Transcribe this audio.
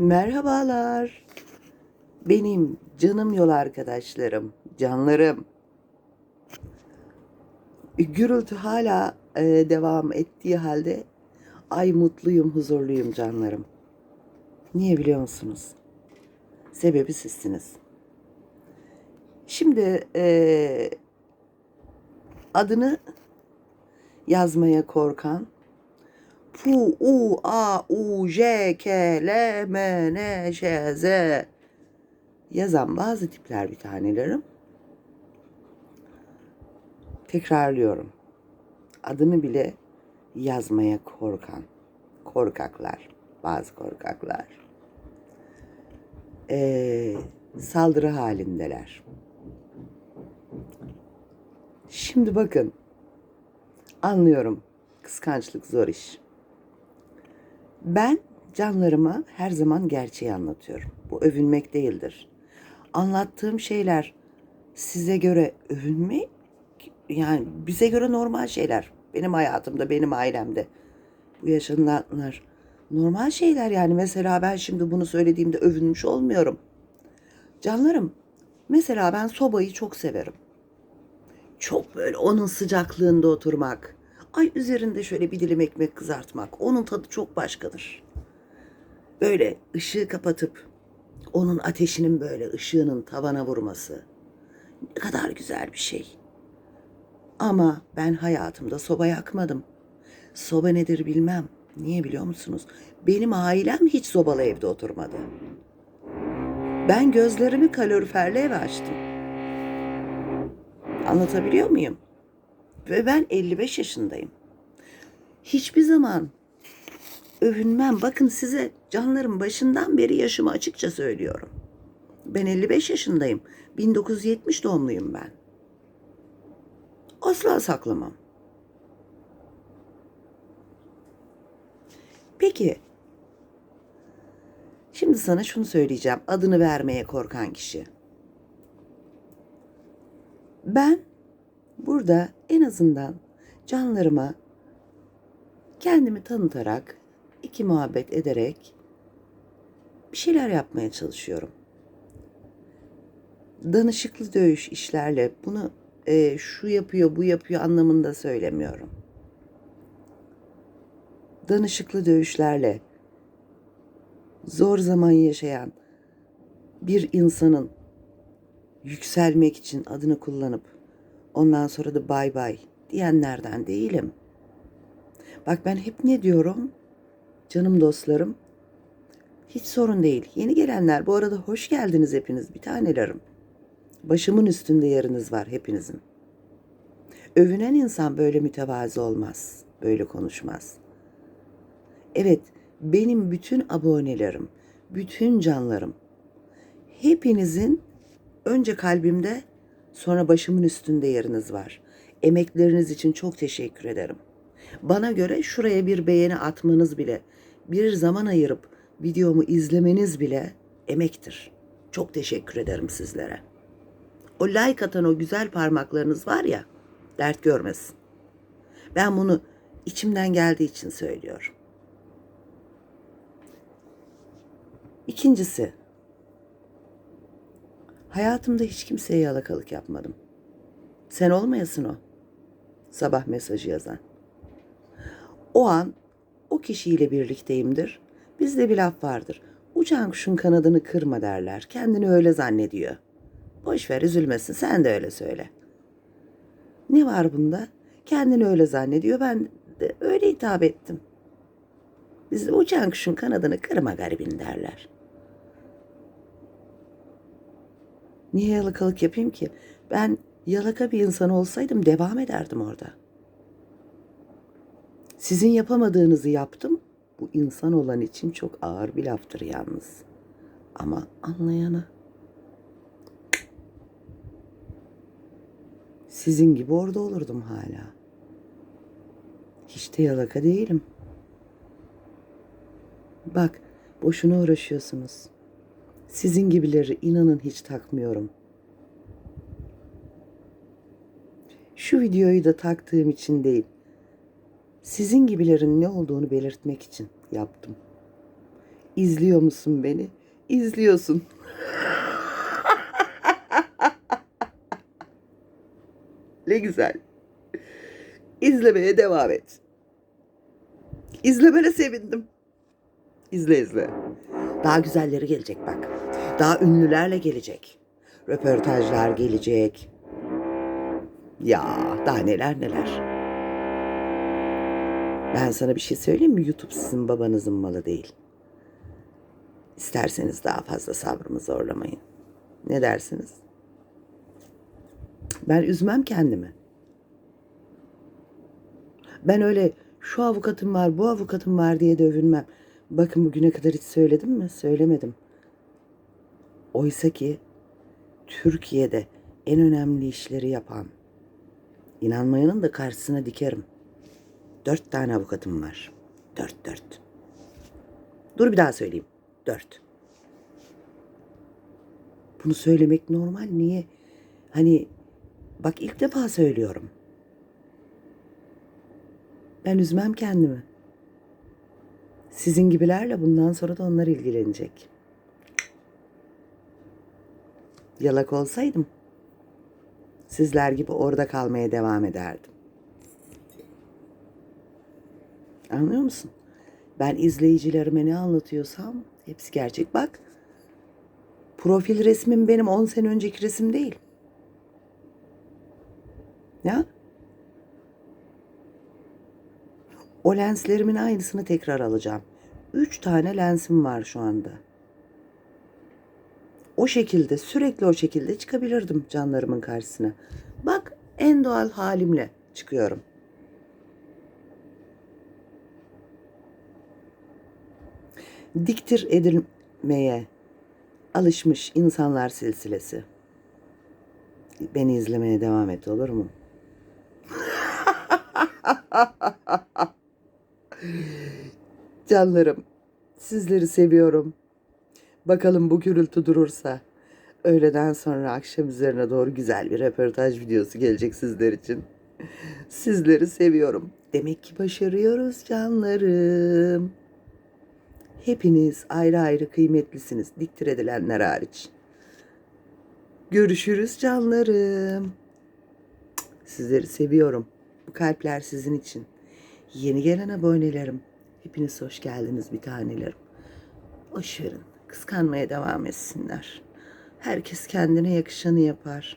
Merhabalar. Benim canım yol arkadaşlarım, canlarım. Gürültü hala e, devam ettiği halde ay mutluyum, huzurluyum canlarım. Niye biliyor musunuz? Sebebi sizsiniz. Şimdi e, adını yazmaya korkan Pu, U, A, U, J, K, L, M, N, Ş, Z yazan bazı tipler bir tanelerim. Tekrarlıyorum. Adını bile yazmaya korkan korkaklar, bazı korkaklar. Ee, saldırı halindeler. Şimdi bakın. Anlıyorum. Kıskançlık zor iş. Ben canlarıma her zaman gerçeği anlatıyorum. Bu övünmek değildir. Anlattığım şeyler size göre övünmek yani bize göre normal şeyler. Benim hayatımda, benim ailemde. Bu yaşananlar normal şeyler yani. Mesela ben şimdi bunu söylediğimde övünmüş olmuyorum. Canlarım, mesela ben sobayı çok severim. Çok böyle onun sıcaklığında oturmak. Ay üzerinde şöyle bir dilim ekmek kızartmak. Onun tadı çok başkadır. Böyle ışığı kapatıp onun ateşinin böyle ışığının tavana vurması. Ne kadar güzel bir şey. Ama ben hayatımda soba yakmadım. Soba nedir bilmem. Niye biliyor musunuz? Benim ailem hiç sobalı evde oturmadı. Ben gözlerimi kaloriferli eve açtım. Anlatabiliyor muyum? Ve ben 55 yaşındayım. Hiçbir zaman övünmem. Bakın size canlarım başından beri yaşımı açıkça söylüyorum. Ben 55 yaşındayım. 1970 doğumluyum ben. Asla saklamam. Peki. Şimdi sana şunu söyleyeceğim. Adını vermeye korkan kişi. Ben burada en azından canlarıma kendimi tanıtarak, iki muhabbet ederek bir şeyler yapmaya çalışıyorum. Danışıklı dövüş işlerle bunu e, şu yapıyor, bu yapıyor anlamında söylemiyorum. Danışıklı dövüşlerle zor zaman yaşayan bir insanın yükselmek için adını kullanıp ondan sonra da bay bay diyenlerden değilim. Bak ben hep ne diyorum? Canım dostlarım. Hiç sorun değil. Yeni gelenler bu arada hoş geldiniz hepiniz bir tanelerim. Başımın üstünde yeriniz var hepinizin. Övünen insan böyle mütevazı olmaz, böyle konuşmaz. Evet, benim bütün abonelerim, bütün canlarım, hepinizin önce kalbimde, sonra başımın üstünde yeriniz var. Emekleriniz için çok teşekkür ederim. Bana göre şuraya bir beğeni atmanız bile, bir zaman ayırıp videomu izlemeniz bile emektir. Çok teşekkür ederim sizlere. O like atan o güzel parmaklarınız var ya, dert görmesin. Ben bunu içimden geldiği için söylüyorum. İkincisi, hayatımda hiç kimseye yalakalık yapmadım. Sen olmayasın o. Sabah mesajı yazan. O an o kişiyle birlikteyimdir. Bizde bir laf vardır. Uçan kuşun kanadını kırma derler. Kendini öyle zannediyor. Boş ver üzülmesin sen de öyle söyle. Ne var bunda? Kendini öyle zannediyor. Ben de öyle hitap ettim. Bizde uçan kuşun kanadını kırma garibin derler. Niye yalakalık yapayım ki? Ben yalaka bir insan olsaydım devam ederdim orada. Sizin yapamadığınızı yaptım. Bu insan olan için çok ağır bir laftır yalnız. Ama anlayana. Sizin gibi orada olurdum hala. Hiç de yalaka değilim. Bak, boşuna uğraşıyorsunuz. Sizin gibileri inanın hiç takmıyorum. Şu videoyu da taktığım için değil, sizin gibilerin ne olduğunu belirtmek için yaptım. İzliyor musun beni? İzliyorsun. ne güzel. İzlemeye devam et. İzlemene sevindim. İzle izle. Daha güzelleri gelecek bak. Daha ünlülerle gelecek. Röportajlar gelecek. Ya daha neler neler. Ben sana bir şey söyleyeyim mi? YouTube sizin babanızın malı değil. İsterseniz daha fazla sabrımı zorlamayın. Ne dersiniz? Ben üzmem kendimi. Ben öyle şu avukatım var, bu avukatım var diye de övünmem. Bakın bugüne kadar hiç söyledim mi? Söylemedim. Oysa ki Türkiye'de en önemli işleri yapan, inanmayanın da karşısına dikerim. Dört tane avukatım var. Dört dört. Dur bir daha söyleyeyim. Dört. Bunu söylemek normal. Niye? Hani bak ilk defa söylüyorum. Ben üzmem kendimi. Sizin gibilerle bundan sonra da onlar ilgilenecek. Yalak olsaydım sizler gibi orada kalmaya devam ederdim. Anlıyor musun? Ben izleyicilerime ne anlatıyorsam hepsi gerçek. Bak profil resmim benim 10 sene önceki resim değil. Ya? O lenslerimin aynısını tekrar alacağım. Üç tane lensim var şu anda. O şekilde sürekli o şekilde çıkabilirdim canlarımın karşısına. Bak en doğal halimle çıkıyorum. Diktir edilmeye alışmış insanlar silsilesi. Beni izlemeye devam et olur mu? Canlarım, sizleri seviyorum. Bakalım bu gürültü durursa öğleden sonra akşam üzerine doğru güzel bir röportaj videosu gelecek sizler için. Sizleri seviyorum. Demek ki başarıyoruz canlarım. Hepiniz ayrı ayrı kıymetlisiniz. Diktir edilenler hariç. Görüşürüz canlarım. Sizleri seviyorum. Bu kalpler sizin için. Yeni gelen abonelerim. Hepiniz hoş geldiniz bir tanelerim. Boş verin. Kıskanmaya devam etsinler. Herkes kendine yakışanı yapar.